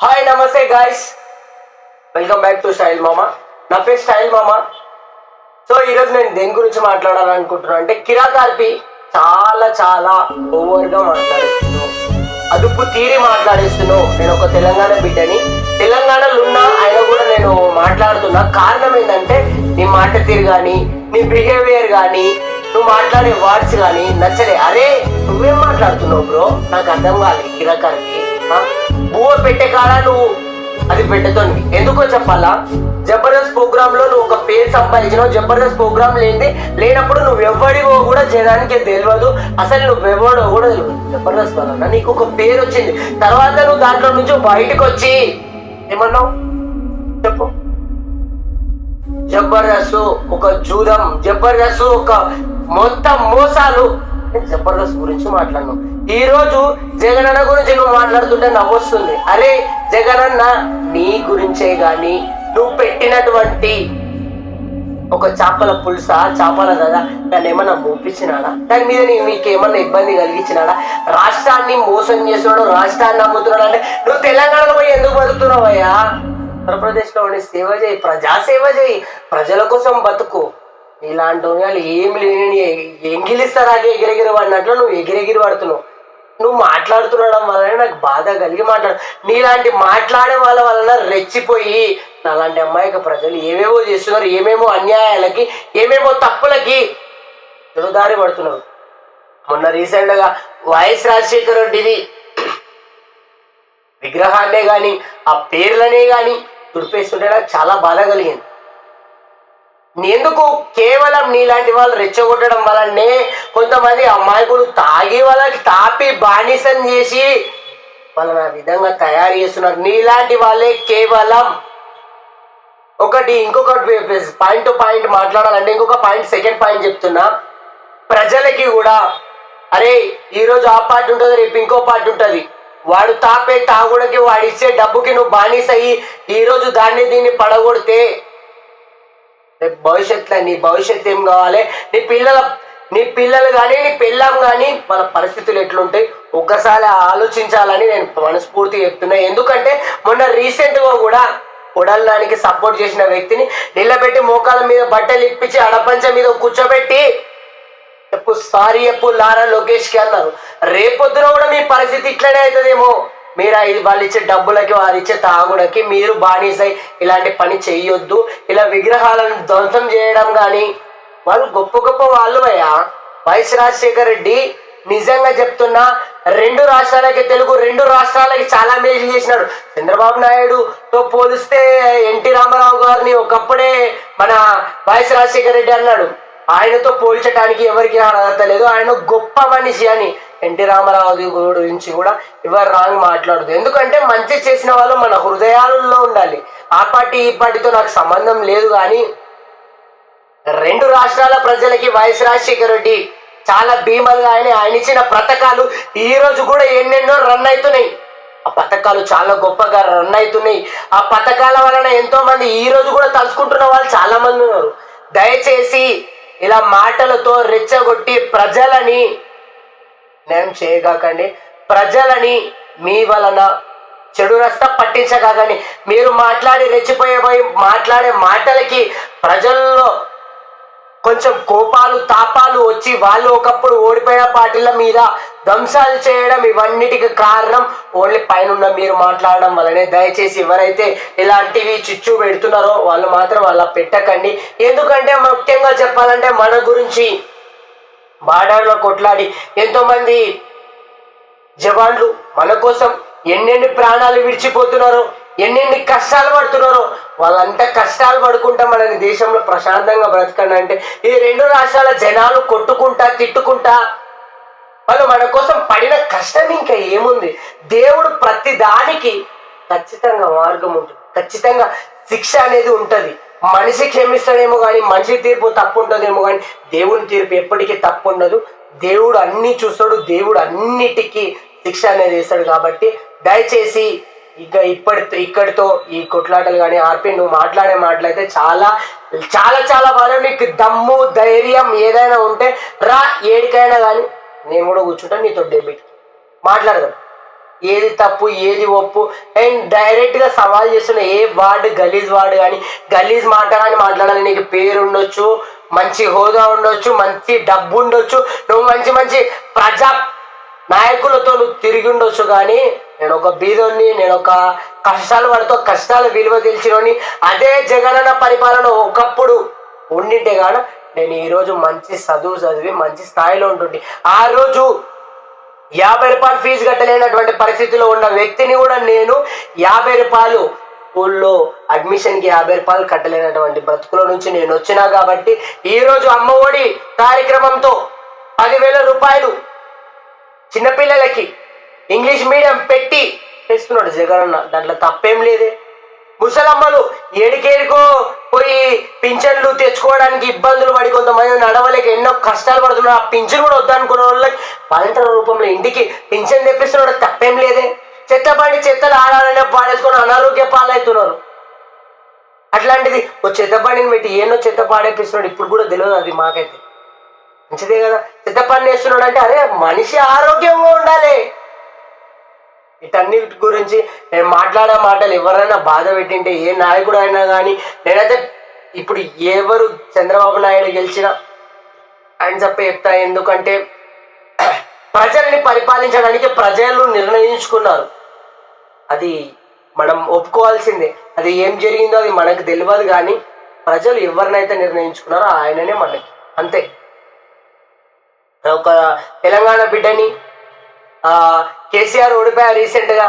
Hi namaste guys welcome back to style మామ నా పేరు స్టైల్ మామ సో ఈరోజు నేను దేని గురించి మాట్లాడాలనుకుంటున్నాను అంటే కిరాకార్పి చాలా చాలా ఓవర్గా మాట్లాడేస్తున్నావు. అదుపు తీరి మాట్లాడేస్తున్నావు. నేను ఒక తెలంగాణ బిడ్డని. తెలంగాణలో ఉన్నా అయినా కూడా నేను మాట్లాడుతున్నా. కారణం ఏంటంటే నీ మాట తీరు కానీ నీ బిహేవియర్ కానీ నువ్వు మాట్లాడే వర్డ్స్ కానీ నచ్చలే. అరే నువ్వేం మాట్లాడుతున్నావు బ్రో నాకు అర్థం కాలేదు కిరాకార్పి ఆ? పెట్టే కాడ నువ్వు అది పెట్టతోంది ఎందుకో చెప్పాలా? జబర్దస్త్ ప్రోగ్రామ్లో నువ్వు ఒక పేరు సంపాదించినావు. జబర్దస్త్ ప్రోగ్రామ్ లేని లేనప్పుడు నువ్వు ఎవడివో కూడా జనానికి తెలియదు. అసలు నువ్వు ఎవడో కూడా తెలియదు. జబర్దస్త్ వలన నీకు ఒక పేరు వచ్చింది. తర్వాత నువ్వు దాంట్లో నుంచి బయటకు వచ్చి ఏమన్నావు? చెప్పు. జబర్దస్త్ ఒక జూదం. జబర్దస్త్ ఒక మొత్తం మోసాలు. నేను జబర్దస్త్ గురించి మాట్లాడినావు ఈ రోజు జగనన్న గురించి నువ్వు మాట్లాడుతుంటే నవ్వొస్తుంది. అరే జగనన్న నీ గురించే గాని నువ్వు పెట్టినటువంటి ఒక చేపల పులుసా చేపల కదా దాన్ని ఏమన్నా మోపించినాడా దాని మీద నీ- మీకు ఏమన్నా ఇబ్బంది కలిగించినాడా? రాష్ట్రాన్ని మోసం చేస్తున్నాడు రాష్ట్రాన్ని నమ్ముతున్నాడు అంటే నువ్వు తెలంగాణలో పోయి ఎందుకు బతుకుతున్నావయ్యా? ఆంధ్రప్రదేశ్లో ఉండి సేవ చేయి ప్రజా సేవ చేయి ప్రజల కోసం బతుకు. ఇలాంటి వాళ్ళు ఏం లేని ఎంగిలిస్తారాగే ఎగిరెగిరి వాడినట్లు నువ్వు ఎగిరెగిరి పడుతున్నావు. నువ్వు మాట్లాడుతుండడం వలన నాకు బాధ కలిగి మాట్లాడు నీలాంటి మాట్లాడే వాళ్ళ వలన రెచ్చిపోయి నాలాంటి అమ్మాయికి ప్రజలు ఏమేమో చేస్తున్నారు ఏమేమో అన్యాయాలకి ఏమేమో తప్పులకి దారి పడుతున్నారు. మొన్న రీసెంట్గా వైఎస్ రాజశేఖర రెడ్డిది విగ్రహాన్నే కానీ ఆ పేర్లనే కానీ తుడిపేస్తుంటే నాకు చాలా బాధ కలిగింది. ఎందుకు కేవలం నీలాంటి వాళ్ళు రెచ్చగొట్టడం వల్లనే కొంతమంది అమ్మాయికులు తాగి వాళ్ళకి తాపి బానిసం చేసి వాళ్ళని ఆ విధంగా తయారు చేస్తున్నారు. నీలాంటి వాళ్ళే కేవలం ఒకటి ఇంకొకటి పాయింట్ టు పాయింట్ మాట్లాడాలంటే ఇంకొక పాయింట్ సెకండ్ పాయింట్ చెప్తున్నా. ప్రజలకి కూడా అరే ఈరోజు ఆ పార్టీ ఉంటుంది రేపు ఇంకో పార్టీ ఉంటుంది. వాడు తాపే తాగుడకి వాడిచ్చే డబ్బుకి నువ్వు బానిస అయ్యి ఈరోజు దాన్ని దీన్ని పడగొడితే రేపు భవిష్యత్తులో నీ భవిష్యత్తు ఏం కావాలి? నీ పిల్లల నీ పిల్లలు కానీ నీ పిల్లం కానీ మన పరిస్థితులు ఎట్లుంటాయి? ఒక్కసారి ఆలోచించాలని నేను మనస్ఫూర్తిగా చెప్తున్నా. ఎందుకంటే మొన్న రీసెంట్గా కూడా ఉడల్నానికి సపోర్ట్ చేసిన వ్యక్తిని నిలబెట్టి మోకాల మీద బట్టలు ఇప్పించి అడపంచ మీద కూర్చోబెట్టి ఎప్పుడు సారీ చెప్పు లారా లోకేష్కి అన్నారు. రేపొద్దున కూడా మీ పరిస్థితి ఇట్లనే అవుతుందేమో? మీరు వాళ్ళు ఇచ్చే డబ్బులకి వారు ఇచ్చే తాగుడకి మీరు బానిసై ఇలాంటి పని చేయొద్దు ఇలా విగ్రహాలను ధ్వంసం చేయడం కానీ వాళ్ళు గొప్ప గొప్ప వాళ్ళు అయ్యా. వైఎస్ రాజశేఖర రెడ్డి నిజంగా చెప్తున్నా రెండు రాష్ట్రాలకి తెలుగు రెండు రాష్ట్రాలకి చాలా మేలు చేసినాడు. చంద్రబాబు నాయుడుతో పోలిస్తే ఎన్టీ రామారావు గారిని ఒకప్పుడే మన వైఎస్ రాజశేఖర రెడ్డి అన్నాడు. ఆయనతో పోల్చడానికి ఎవరికి అర్హత లేదు. ఆయన గొప్ప మనిషి అని ఎన్టీ రామారావు గురించి కూడా ఎవరు రాంగ్ మాట్లాడదు. ఎందుకంటే మంచి చేసిన వాళ్ళు మన హృదయాలలో ఉండాలి. ఆ పార్టీ ఈ పార్టీతో నాకు సంబంధం లేదు కానీ రెండు రాష్ట్రాల ప్రజలకి వైఎస్ రాజశేఖర రెడ్డి చాలా భీమలుగా ఆయన ఆయన ఇచ్చిన పథకాలు ఈ రోజు కూడా ఎన్నెన్నో రన్ అవుతున్నాయి. ఆ పథకాలు చాలా గొప్పగా రన్ అవుతున్నాయి. ఆ పథకాల వలన ఎంతో మంది ఈ రోజు కూడా తలుచుకుంటున్న వాళ్ళు చాలా మంది ఉన్నారు. దయచేసి ఇలా మాటలతో రెచ్చగొట్టి ప్రజలని నేను చేయగాకండి. ప్రజలని మీ వలన చెడు రస్త పట్టించగాకండి. మీరు మాట్లాడి రెచ్చిపోయే మాట్లాడే మాటలకి ప్రజల్లో కొంచెం కోపాలు తాపాలు వచ్చి వాళ్ళు ఒకప్పుడు ఓడిపోయిన పార్టీల మీద ధ్వంసాలు చేయడం ఇవన్నిటికి కారణం ఓన్లీ పైన మీరు మాట్లాడడం వల్లనే. దయచేసి ఎవరైతే ఇలాంటివి చిచ్చు పెడుతున్నారో వాళ్ళు మాత్రం అలా పెట్టకండి. ఎందుకంటే ముఖ్యంగా చెప్పాలంటే మన గురించి బార్డర్లో కొట్లాడి ఎంతోమంది జవాన్లు మన కోసం ఎన్నెన్ని ప్రాణాలు విడిచిపోతున్నారో ఎన్నెన్ని కష్టాలు పడుతున్నారో వాళ్ళంతా కష్టాలు పడుకుంటా మన దేశంలో ప్రశాంతంగా బ్రతకండి అంటే ఈ రెండు రాష్ట్రాల జనాలు కొట్టుకుంటా తిట్టుకుంటా వాళ్ళు మన కోసం పడిన కష్టం ఇంకా ఏముంది? దేవుడు ప్రతి దానికి ఖచ్చితంగా మార్గం ఉంటుంది. ఖచ్చితంగా శిక్ష అనేది ఉంటుంది. మనిషి క్షమిస్తాడేమో కానీ మనిషి తీర్పు తప్పు ఉంటుందేమో కానీ దేవుని తీర్పు ఎప్పటికీ తప్పు ఉండదు దేవుడు అన్ని చూస్తాడు దేవుడు అన్నిటికీ శిక్ష అనేది వేస్తాడు కాబట్టి దయచేసి ఇక ఇప్పటి ఇక్కడితో ఈ కొట్లాటలు కానీ ఆర్పి నువ్వు మాట్లాడే మాటలైతే చాలా చాలా చాలా బాగా నీకు దమ్ము ధైర్యం ఏదైనా ఉంటే రా ఏడికైనా కానీ నేను కూడా కూర్చుంటాను నీతో డెబిట్ మాట్లాడదాం. ఏది తప్పు ఏది ఒప్పు? అండ్ డైరెక్ట్గా సవాల్ చేస్తున్న ఏ వార్డ్ గలీజ్ వార్డ్ కానీ గలీజ్ మాట కానీ మాట్లాడాలి. నీకు పేరు ఉండొచ్చు మంచి హోదా ఉండొచ్చు మంచి డబ్బు ఉండొచ్చు నువ్వు మంచి మంచి ప్రజా నాయకులతో నువ్వు తిరిగి ఉండొచ్చు కానీ నేను ఒక బీదోని నేను ఒక కష్టాలు వాడితో కష్టాలు విలువ తెలిసినోని అదే జగనన్న పరిపాలన ఒకప్పుడు ఉండింటే కాడ నేను ఈరోజు మంచి చదువు చదివి మంచి స్థాయిలో ఉంటుంది ఆ రోజు యాభై రూపాయలు ఫీజు కట్టలేనటువంటి పరిస్థితిలో ఉన్న వ్యక్తిని కూడా నేను యాభై రూపాయలు స్కూల్లో అడ్మిషన్కి యాభై రూపాయలు కట్టలేనటువంటి బ్రతుకుల నుంచి నేను వచ్చినా కాబట్టి ఈరోజు అమ్మఒడి కార్యక్రమంతో పదివేల రూపాయలు చిన్నపిల్లలకి ఇంగ్లీష్ మీడియం పెట్టి వేస్తున్నాడు జగన్ అన్న దాంట్లో తప్పేం లేదే. ముసలమ్మలు ఏడికేడికో పోయి పింఛన్లు తెచ్చుకోవడానికి ఇబ్బందులు పడి కొంతమంది నడవలేక ఎన్నో కష్టాలు పడుతున్నారు. ఆ పింఛన్ కూడా వద్దనుకున్న వాళ్ళకి వాలంటీర్ రూపంలో ఇంటికి పింఛన్ తెప్పిస్తున్నాడు. తప్పేం లేదే. చెత్త చెత్తలు ఆడాలనే పాడేసుకొని అనారోగ్య పాలవుతున్నారు. అట్లాంటిది ఓ చెత్త బండిని పెట్టి ఏనో చెత్త పాడేపిస్తున్నాడు. ఇప్పుడు కూడా తెలియదు అది మాకైతే. మంచిదే కదా. చెత్త పని వేస్తున్నాడు అంటే అరే మనిషి ఆరోగ్యంగా ఉండాలి. వీటన్నిటి గురించి నేను మాట్లాడే మాటలు ఎవరైనా బాధ పెట్టింటే ఏ నాయకుడు అయినా కానీ నేనైతే ఇప్పుడు ఎవరు చంద్రబాబు నాయుడు గెలిచినా ఆయన చెప్పి చెప్తా. ఎందుకంటే ప్రజల్ని పరిపాలించడానికి ప్రజలు నిర్ణయించుకున్నారు. అది మనం ఒప్పుకోవాల్సిందే. అది ఏం జరిగిందో అది మనకు తెలియదు కానీ ప్రజలు ఎవరినైతే నిర్ణయించుకున్నారో ఆయననే మనకి. అంతే. ఒక తెలంగాణ బిడ్డని కేసీఆర్ ఓడిపోయారు రీసెంట్గా?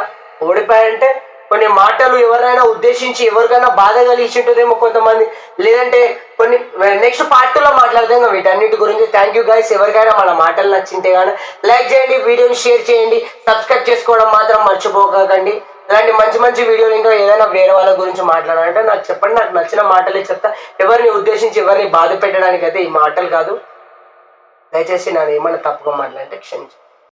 ఓడిపోయారంటే కొన్ని మాటలు ఎవరైనా ఉద్దేశించి ఎవరికైనా బాధ కలిగించుంటుందేమో కొంతమంది. లేదంటే కొన్ని నెక్స్ట్ పార్టీలో మాట్లాడదాం వీటన్నిటి గురించి. థ్యాంక్ యూ గైస్ ఎవరికైనా మన మాటలు నచ్చింటే కానీ లైక్ చేయండి వీడియోని షేర్ చేయండి సబ్స్క్రైబ్ చేసుకోవడం మాత్రం మర్చిపోకండి. ఇలాంటి మంచి మంచి వీడియోలు ఇంకా ఏదైనా వేరే వాళ్ళ గురించి మాట్లాడాలంటే నాకు చెప్పండి. నాకు నచ్చిన మాటలే చెప్తా. ఎవరిని ఉద్దేశించి ఎవరిని బాధ పెట్టడానికి అయితే ఈ మాటలు కాదు. దయచేసి నేను ఏమైనా తప్పుగా మాట్లాడితే క్షమించండి.